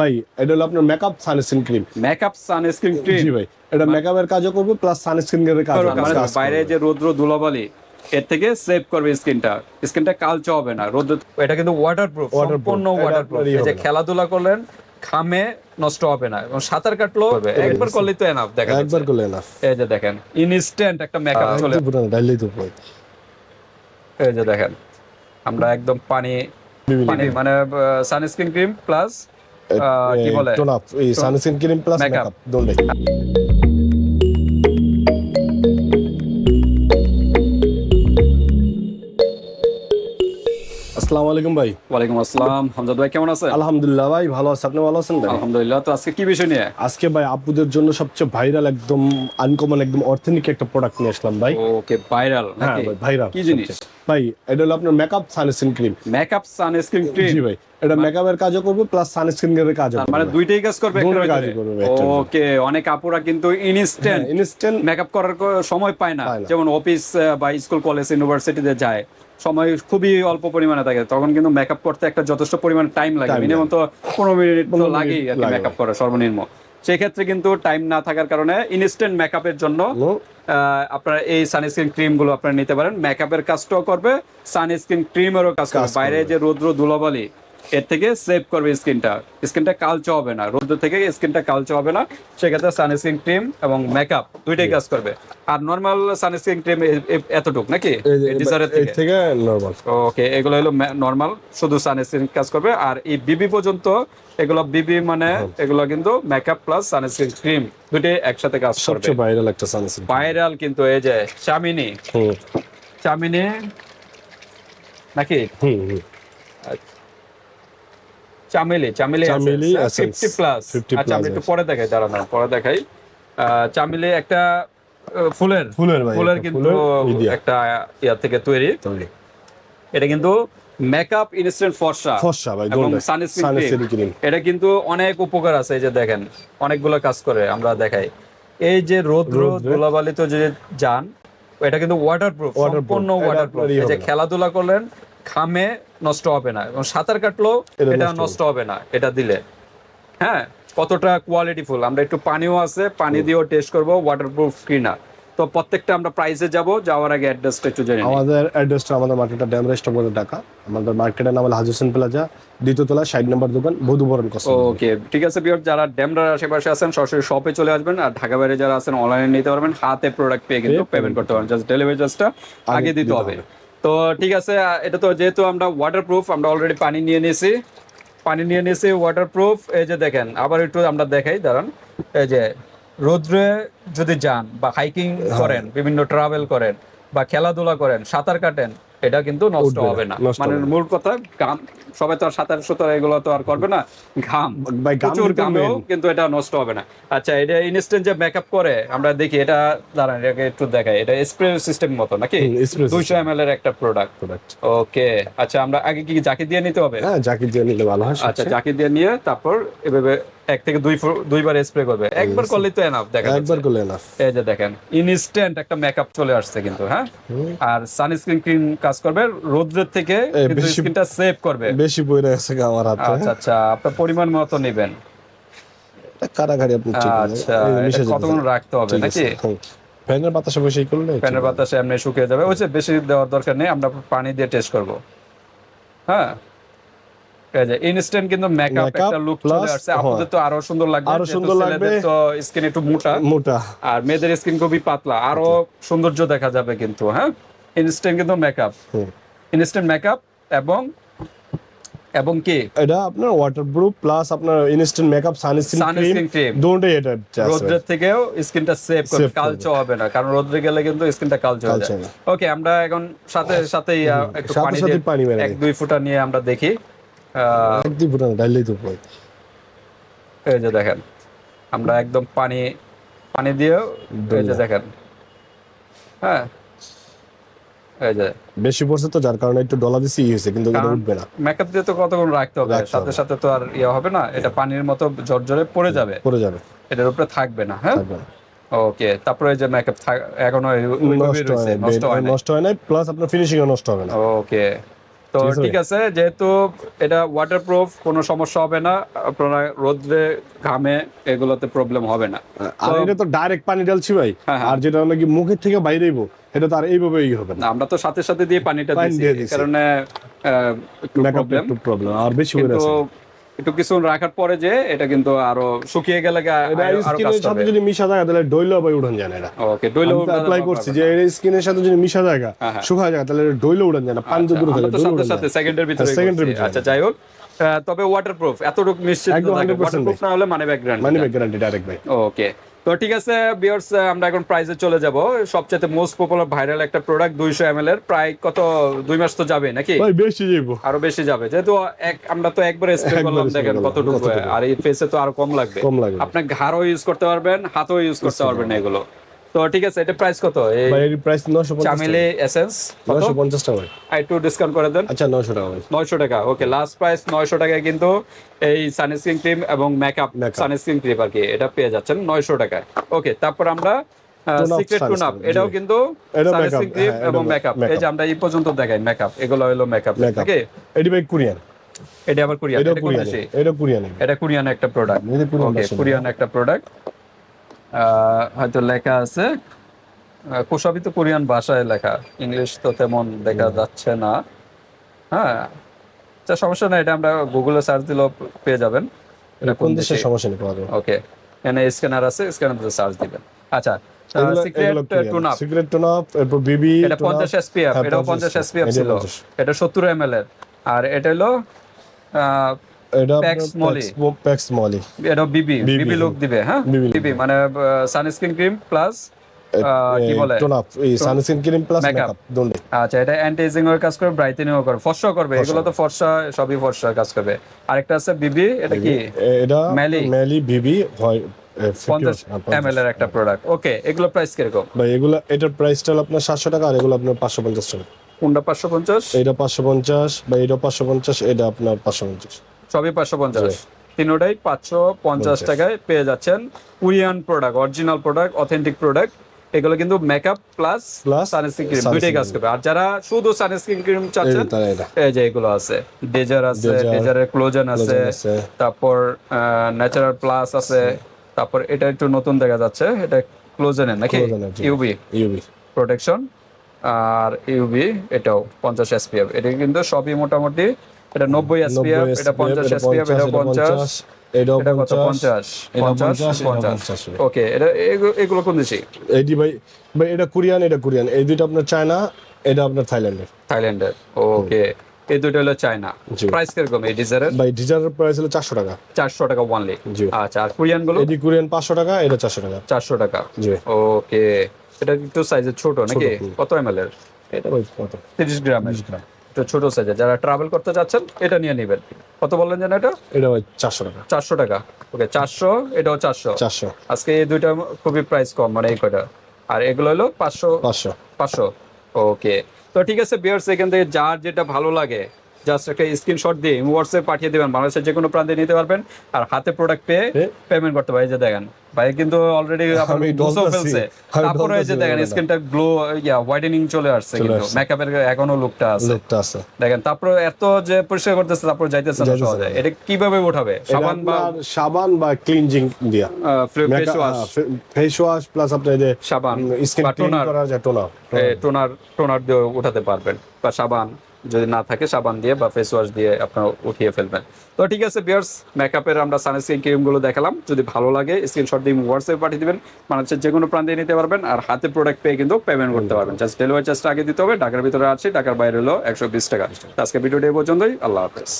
ভাই এটা হলো আপনার makeup sunscreen cream makeup sunscreen cream জি ভাই এটা মেকআপের কাজও করবে প্লাস সানস্ক্রিন এর কাজও মানে বাইরে যে রৌদ্র ধুলাবালি এর থেকে সেভ করবে স্কিনটা স্কিনটা কালচে হবে না রোদ এটা কিন্তু ওয়াটারপ্রুফ সম্পূর্ণ এটা ওয়াটারপ্রুফ এই যে খেলাধুলা করলেন খামে নষ্ট হবে না এবং সাঁতার কাটলো একবার করলেই তো এনাফ দেখা একবার করলে না এই যে দেখেন ইনস্ট্যান্ট একটা মেকআপ চলে ডাইলেই তো এই যে দেখেন আমরা একদম পানি পানি মানে সানস্ক্রিন ক্রিম প্লাস কি বলে টোন আপ এই sunscreen cream plus Makeup. Makeup দোনটাই আলাইকুম ভাই। ওয়ালাইকুম আসসালাম। হামজাদ ভাই কেমন আছেন? আলহামদুলিল্লাহ ভাই ভালো আছে। আপনি ভালো আছেন ভাই? আলহামদুলিল্লাহ। তো আজকে কি বিষয় নিয়ে? আজকে ভাই আপুদের জন্য সবচেয়ে ভাইরাল একদম আনকমন একদম একটা প্রোডাক্ট নিয়ে আসলাম ভাই। ওকে ভাইরাল হ্যাঁ ভাইরাল কি জিনিস? ভাই এটা হলো আপনার makeup sunscreen cream makeup sunscreen cream জি ভাই এটা মেকআপের কাজও করবে প্লাস সানস্ক্রিন এর কাজও মানে দুইটাই কাজ করবে ভিতরে? করবে ওকে অনেক আপুরা কিন্তু ইনস্ট্যান্ট ইনস্ট্যান্ট মেকআপ করার সময় পায় না। যেমন অফিস বা স্কুল কলেজ ইউনিভার্সিটিতে যায়। সময় খুবই অল্প পরিমাণে থাকে। তখন কিন্তু মেকআপ করতে একটা যথেষ্ট পরিমাণে টাইম লাগে। মিনিমাম তো পনেরো মিনিট তো লাগেই আর কি মেকআপ করা সর্বনিম্ন। সেক্ষেত্রে কিন্তু টাইম না থাকার কারণে ইনস্ট্যান্ট মেকআপের জন্য আহ, আপনারা এই সানস্ক্রিন ক্রিমগুলো আপনারা নিতে পারেন। মেকআপের কাজটাও করবে সানস্ক্রিন ক্রিমেরও কাজ করবে। বাইরে যে রৌদ্র ধুলাবালি এর থেকে সেভ করবে স্কিনটা। স্কিনটা কালচে হবে না। রোদ্র থেকে স্কিনটা কালচে হবে না। সেক্ষেত্রে সানস্ক্রিন ক্রিম এবং মেকআপ দুইটাই কাজ করবে। আর নর্মাল সানস্ক্রিন ক্রিম এতটুক নাকি? থেকে। নরমাল ওকে এগুলো হলো নর্মাল শুধু সানস্ক্রিন কাজ করবে। আর এই বিবি পর্যন্ত এগুলো বিবি মানে এগুলো কিন্তু মেকআপ প্লাস সানস্ক্রিন ক্রিম দুইটাই একসাথে কাজ করবে। ভাইরাল একটা সানস্ক্রিন ভাইরাল কিন্তু এই যে চামিনি। চামিনি নাকি? হুম হুম। চামেলি চামেলি চামেলি essence, ফিফটি প্লাস আচ্ছা আমি একটু পরে দেখাই দাঁড়ানো পরে দেখাই। চামেলি একটা ফুলের। ফুলের ফুলের কিন্তু। একটা ইয়া থেকে তৈরি। তৈরি। এটা কিন্তু মেকআপ ইনস্ট্যান্ট ফর্সা। ফর্সা ভাই এবং সানস্ক্রিন ক্রিম এটা কিন্তু অনেক উপকার আছে এই যে দেখেন অনেকগুলো কাজ করে আমরা দেখাই। এই যে রৌদ্র ধুলাবালিতে যে যান এটা কিন্তু ওয়াটারপ্রুফ সম্পূর্ণ এটা ওয়াটারপ্রুফ এই যে খেলাধুলা করলেন খামে নষ্ট হবে না এবং সাঁতার কাটলেও এটা নষ্ট হবে। না এটা দিলে। হ্যাঁ কতটা কোয়ালিটি ফুল আমরা একটু পানিও আছে পানি দিয়েও টেস্ট করব ওয়াটারপ্রুফ কিনা। তো প্রত্যেকটা আমরা প্রাইসে যাব যাওয়ার আগে অ্যাড্রেসটা একটু জেনে আমাদের অ্যাড্রেসটা আমাদের মার্কেটটা ড্যাম রেস্ট বলে ঢাকা। আমাদের মার্কেটের নাম হলো হাজুসেন প্লাজা দ্বিতীয়তলা ষাট নম্বর দোকান বধুবরণ কসম ওকে ঠিক আছে বিয়ার যারা ড্যামরার আশেপাশে আছেন সরাসরি শপে চলে আসবেন আর ঢাকা বাইরে যারা আছেন অনলাইনে নিতে পারবেন। হাতে প্রোডাক্ট পেয়ে কিন্তু পেমেন্ট করতে পারবেন। জাস্ট ডেলিভারি চার্জটা আগে দিতে হবে। তো ঠিক আছে এটা তো যেহেতু আমরা ওয়াটারপ্রুফ আমরা অলরেডি পানি নিয়ে নিয়েছি। পানি নিয়ে নিয়েছি ওয়াটারপ্রুফ এই যে দেখেন আবার একটু আমরা দেখাই দাঁড়ান। এই যে রোদ্রে যদি যান বা হাইকিং করেন বিভিন্ন ট্রাভেল করেন বা খেলাধুলা করেন সাঁতার কাটেন এটা কিন্তু নষ্ট হবে না। মানে মূল কথা সবাই তো আর সাঁতার সুতার এগুলো তো আর করবে না। ঘাম। প্রচুর কিন্তু ঘামেও কিন্তু এটা নষ্ট হবে না। আচ্ছা এটা ইনস্ট্যান্ট যে মেকআপ করে আমরা দেখি এটা দাঁড়ান এটাকে একটু দেখাই। এটা স্প্রে সিস্টেম মতো নাকি? দুইশো এম এর একটা প্রোডাক্ট প্রোডাক্ট ওকে আচ্ছা আমরা আগে কি জাকি দিয়ে নিতে হবে? হ্যাঁ জাকি দিয়ে নিলে ভালো হয় আচ্ছা জাকি দিয়ে নিয়ে তারপর এভাবে এক থেকে দুই দুইবার স্প্রে করবে। একবার তো এনাফ দেখা একবার করলে না এই যে দেখেন ইনস্ট্যান্ট একটা মেকআপ চলে আসছে কিন্তু হ্যাঁ? আর সানস্ক্রিন ক্রিম কাজ করবে রোদ্রের থেকে স্কিনটা সেভ করবে। বেশি গা আমার হাতে। আচ্ছা আচ্ছা আপনার পরিমাণ মতো নেবেন। কারাগারি আপনি আচ্ছা। কতক্ষণ রাখতে হবে নাকি? হুম। ফ্যানের বাতাসে বসে করলে? ফ্যানের বাতাসে এমনি শুকিয়ে যাবে। ওই যে বেশি দেওয়ার দরকার নেই আমরা পানি দিয়ে টেস্ট করব। হ্যাঁ? এই যে ইনস্ট্যান্ট কিন্তু মেকআপ একটা লুক চলে আসছে। আপনাদের তো আরও সুন্দর লাগবে আরও সুন্দর লাগবে। তো স্কিন একটু মোটা। মোটা। আর মেয়েদের স্কিন খুবই পাতলা। আরও সৌন্দর্য দেখা যাবে কিন্তু হ্যাঁ? ইনস্ট্যান্ট কিন্তু মেকআপ ইনস্ট্যান্ট মেকআপ এবং এবং কি? এটা আপনার ওয়াটারপ্রুফ প্লাস আপনার instant makeup sunscreen Sunscreen cream দুটোই এটা আছে। থেকেও স্কিনটা সেভ হবে না কারণ রোদ্রে গেলে কিন্তু স্কিনটা কালচে হয়ে যায়। হবে। ওকে আমরা এখন সাথে সাথেই একটু সাথে পানি দিয়ে এক দুই ফুটা নিয়ে আমরা দেখি। আহ, একদম ডাইলেই তো ভাই। এই যে দেখেন আমরা একদম পানি পানি দিয়েও এই যে দেখেন। হ্যাঁ এই যে। বেশি পড়ছে তো যার কারণে একটু ডলা দিছি ই হয়েছে কিন্তু এটা উঠবে না। মেকআপ দিয়ে তো কতক্ষণ রাখতে হবে? সাথে সাথে তো আর ইয়ে হবে না এটা পানির মতো জর্জরে পড়ে যাবে। পড়ে যাবে। এটার উপরে থাকবে না হ্যাঁ? ওকে তারপরে এই যে মেকআপ এখনও নষ্ট হয় রয়েছে, নষ্ট হয় না নষ্ট হয় না প্লাস আপনার ফিনিশিং নষ্ট হবে না। ওকে তো ঠিক আছে যেহেতু এটা ওয়াটারপ্রুফ কোনো সমস্যা হবে না। আপনারা রোদ্রে ঘামে এগুলোতে প্রবলেম হবে না। আর এটা তো ডাইরেক্ট পানি ঢালছি ভাই। হ্যাঁ, হ্যাঁ। আর যেটা নাকি মুখের থেকে বাইরে আইবো এটা তো আর এইভাবেই হবে না। আমরা তো সাথে সাথে দিয়ে পানিটা দিয়েছি। কারণে প্রবলেম আর বেশি হয়ে একটু কিছু রাখার পরে যে এটা কিন্তু আরও শুকিয়ে গেলে স্কিনের সাথে যদি মিশা থাকে তাহলে ডইলো ভাই উড়ান যায় না এটা ওকে ডইলো অ্যাপ্লাই করছি যে এর স্কিনের সাথে যদি মিশা থাকে শুকায় হ্যাঁ। যায় তাহলে ডইলো উড়ান যায় না পান তো দূর থাকে সাথে সাথে সেকেন্ডের ভিতরে হ্যাঁ, এর করছি। ভিতরে। আচ্ছা যাই হোক তবে ওয়াটারপ্রুফ এতটুকু নিশ্চিত একদম 100% না হলে মানে background money back guarantee direct ভাই। ওকে তো ঠিক আছে বিয়ার্স আমরা এখন প্রাইসে চলে যাব। সবচেয়ে মোস্ট পপুলার ভাইরাল একটা প্রোডাক্ট দুইশো এম এর। প্রায় কত দুই মাস তো যাবে নাকি? ভাই বেশি যাইব। আরও বেশি যাবে। যেহেতু এক আমরা তো একবার স্প্রে করলাম দেখেন কত কতটুকু কতটুকু। আর এই ফেসে তো আরও কম লাগবে। কম লাগবে। আপনি ঘাড়ও ইউজ করতে পারবেন হাতও ইউজ করতে পারবেন এগুলো। তো ঠিক আছে এটা প্রাইস কত? এর প্রাইস 950 চামেলি এসেন্স 950 টাকা ভাই। আর একটু ডিসকাউন্ট করে দেন। আচ্ছা 900 টাকা ভাই। নয়শো টাকা ওকে লাস্ট প্রাইস নয়শো টাকায় কিন্তু এই সানস্ক্রিন ক্রিম এবং মেকআপ সানস্ক্রিন ক্রিম আর কি এটা পেয়ে যাচ্ছেন নয়শো টাকায়। ওকে তারপর আমরা সিক্রেট টুন আপ এটাও কিন্তু সানস্ক্রিন ক্রিম হ্যাঁ, এবং মেকআপ এই যে আমরা এই পর্যন্ত দেখাই মেকআপ এগুলো হলো মেকআপ ওকে এডি ভাই কোরিয়ান এটা আবার কোরিয়ান এটা কোরিয়ান এটা কোরিয়ান একটা প্রোডাক্ট ওকে। কোরিয়ান একটা প্রোডাক্ট হয়তো লেখা আছে। তো কোরিয়ান ভাষায় লেখা। ইংলিশ তো তেমন দেখা যাচ্ছে না। হ্যাঁ আচ্ছা সমস্যা নাই এটা আমরা গুগলে সার্চ দিলেও পেয়ে যাবেন। এটা কোন দেশের সমস্যা নেই পাওয়া ওকে এখানে স্ক্যানার আছে স্ক্যানার সার্চ দিবেন। আচ্ছা। টুন আপ এরপর বিবি এটা পঞ্চাশ এসপিএফ হ্যাঁ, 50 এসপিএফ এটা ছিল। এটা সত্তর এম এর। আর এটা হলো আহ, এটা। প্যাক্স মলি এটা বিবি বিবি লুক দিবে হ্যাঁ? বিবি মানে সানস্ক্রিন ক্রিম প্লাস কি বলে? টুন আপ এই সানস্ক্রিন ক্রিম প্লাস মেকআপ আচ্ছা এটা অ্যান্টি এজিং এর কাজ ব্রাইটেনিং করবে ফর্সা করবে এগুলো তো ফর্সা সবই ফর্সা কাজ করবে। আরেকটা আছে বিবি এটা কি? এটা Melly। মেলি বিবি হয় এর একটা প্রোডাক্ট ওকে এগুলো প্রাইস কীরকম? ভাই এগুলা এটার প্রাইসটা হলো আপনার সাতশো টাকা আর এগুলো আপনার পাঁচশো পঞ্চাশ টাকা। কোনটা পাঁচশো পঞ্চাশ? এটা পাঁচশো পঞ্চাশ বা এটা পাঁচশো পঞ্চাশ এটা আপনার পাঁচশো পঞ্চাশ। সবই পাঁচশো পঞ্চাশ। তিনোটাই পাঁচশো পঞ্চাশ টাকায় পেয়ে যাচ্ছেন Korean product original product authentic product. এগুলো কিন্তু মেকআপ প্লাস সানস্ক্রিন ক্রিম দুইটাই কাজ করবে। আর যারা শুধু সানস্ক্রিন ক্রিম চাচ্ছেন এই যে এগুলো আছে ডেজার আছে ডেজারের ক্লোজন আছে তারপর ন্যাচারাল প্লাস আছে তারপর এটা একটু নতুন দেখা যাচ্ছে এটা ক্লোজেনের নাকি। ইউবি ইউবি প্রোটেকশন আর ইউবি এটাও পঞ্চাশ এসপিএফ এটা কিন্তু সবই মোটামুটি এটা নব্বই এসপিএফ এটা পঞ্চাশ এসপিএফ এটা পঞ্চাশ এটাও এটা কত? পঞ্চাশ। পঞ্চাশ। এটা পঞ্চাশ? পঞ্চাশ এটা পঞ্চাশ। পঞ্চাশ ওকে এটা এগুলো কোন দেশি? এইটি ভাই ভাই এটা কোরিয়ান এটা কোরিয়ান। এই দুইটা আপনার চায়না এটা আপনার থাইল্যান্ডের। থাইল্যান্ডের। ওকে এই দুটো হলো চায়না। প্রাইস কীরকম এই ডিজারের? ভাই ডিজারের প্রাইস হলো চারশো টাকা। চারশো টাকা ওয়ানলি। আচ্ছা আর কোরিয়ানগুলো এটি কোরিয়ান পাঁচশো টাকা এটা চারশো টাকা। চারশো টাকা। জি। ওকে এটা একটু সাইজে ছোট নাকি? কত এম এর? এটা ভাই কত? তিরিশ গ্রামের একটু ছোট সাইজে যারা ট্রাভেল করতে চাচ্ছেন এটা নিয়ে নেবেন। কত বললেন যেন এটা? এটা চারশো টাকা। চারশো টাকা। ওকে চারশো এটাও চারশো। চারশো। আজকে এই দুইটা খুবই প্রাইস কম মানে এই কয়টা? আর এগুলো হলো পাঁচশো? পাঁচশো। পাঁচশো। ওকে তো ঠিক আছে বিয়ার্স এখান থেকে যার যেটা ভালো লাগে জাস্ট একটা স্ক্রিনশট দিয়ে হোয়াটসঅ্যাপ পাঠিয়ে দেবেন। বাংলাদেশের যে কোনো প্রান্তে নিতে পারবেন। আর হাতে প্রোডাক্ট পেয়ে পেমেন্ট করতে পারে যে দেখেন ভাই কিন্তু অলরেডি বুঝেও ফেলছে। তারপরে এই যে দেখেন। স্ক্রিনটা গ্লো ইয়া হোয়াইটেনিং চলে আসছে কিন্তু। মেকআপের এখনও লুকটা আছে। লোকটা আছে। দেখেন তারপর এত যে পরিষ্কার করতেছে তারপর যাইতেছে না সহজে। এটা কীভাবে উঠাবে? সাবান বা সাবান বা ক্লিনজিং দিয়া। Face wash face wash plus আপনার যে সাবান স্কিন ক্লিন করার যে টোনার টোনার টোনার দিয়ে উঠাতে পারবেন। বা সাবান। যদি না থাকে, সাবান দিয়ে বা ফেস ওয়াশ দিয়ে আপনারা উঠিয়ে ফেলবেন। তো ঠিক আছে বিয়ার্স মেকআপের আমরা সানস্ক্রিন ক্রিমগুলো দেখালাম। যদি ভালো লাগে স্ক্রিনশট দিয়ে হোয়াটসঅ্যাপে পাঠিয়ে দেবেন। মানুষের যে কোনো প্রান্তে নিতে পারবেন। আর হাতে প্রোডাক্ট পেয়ে কিন্তু পেমেন্ট করতে পারবেন। জাস্ট ডেলিভারি চার্জটা আগে দিতে হবে। ঢাকার ভিতরে আছে, ঢাকার বাইরে হলো একশো বিশ টাকা। আজকে ভিডিওটি পর্যন্তই। আল্লাহ হাফেজ।